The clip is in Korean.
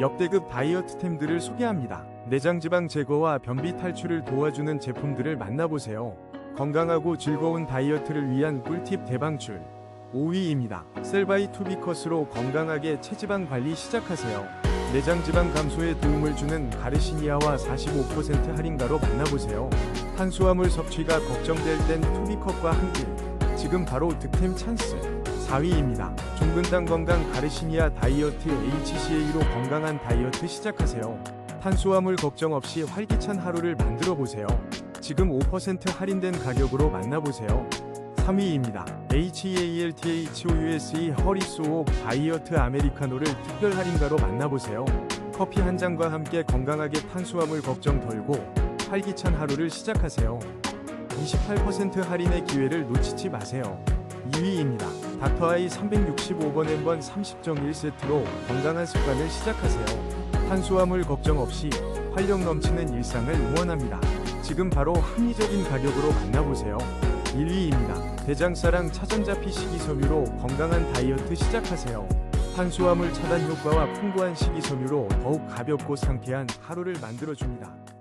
역대급 다이어트템들을 소개합니다. 내장지방 제거와 변비 탈출을 도와주는 제품들을 만나보세요. 건강하고 즐거운 다이어트를 위한 꿀팁 대방출 5위입니다. 셀바이 투비컷으로 건강하게 체지방 관리 시작하세요. 내장지방 감소에 도움을 주는 가르시니아와 45% 할인가로 만나보세요. 탄수화물 섭취가 걱정될 땐 투비컷과 함께 지금 바로 득템 찬스 4위입니다. 종근당 건강 가르시니아 다이어트 HCA로 건강한 다이어트 시작하세요. 탄수화물 걱정 없이 활기찬 하루를 만들어 보세요. 지금 5% 할인된 가격으로 만나보세요. 3위입니다. HEALTHOUSE 허리소옥 다이어트 아메리카노를 특별 할인가로 만나보세요. 커피 한 잔과 함께 건강하게 탄수화물 걱정 덜고 활기찬 하루를 시작하세요. 28% 할인의 기회를 놓치지 마세요. 2위입니다. 닥터아이 365번 엠번 30.1세트로 건강한 습관을 시작하세요. 탄수화물 걱정 없이 활력 넘치는 일상을 응원합니다. 지금 바로 합리적인 가격으로 만나보세요. 1위입니다. 대장사랑 차전자피 식이섬유로 건강한 다이어트 시작하세요. 탄수화물 차단 효과와 풍부한 식이섬유로 더욱 가볍고 상쾌한 하루를 만들어줍니다. 9% 할-